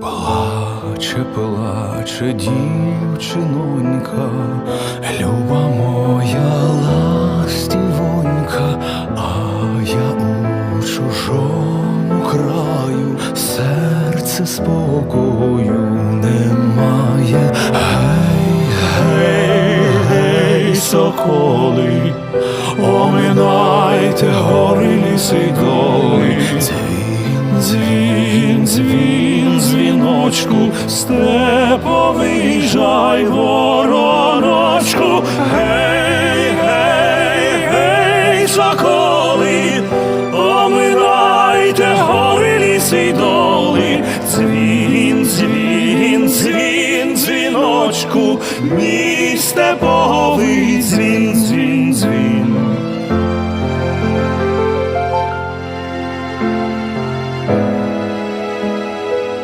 Плаче, плаче дівчинонька, люба моя ластівонька, а я у чужому краю, серце спокою немає. Гей, гей, гей, соколи, оминайте гори ліси й доли. Дзвін, дзвін, дзвін, дзвіночку, степовий жай вороночку. Гей, гей, гей, соколи, оминайте гори ліси й доли. Дзвін, дзвін, дзвін, дзвіночку, мій степовий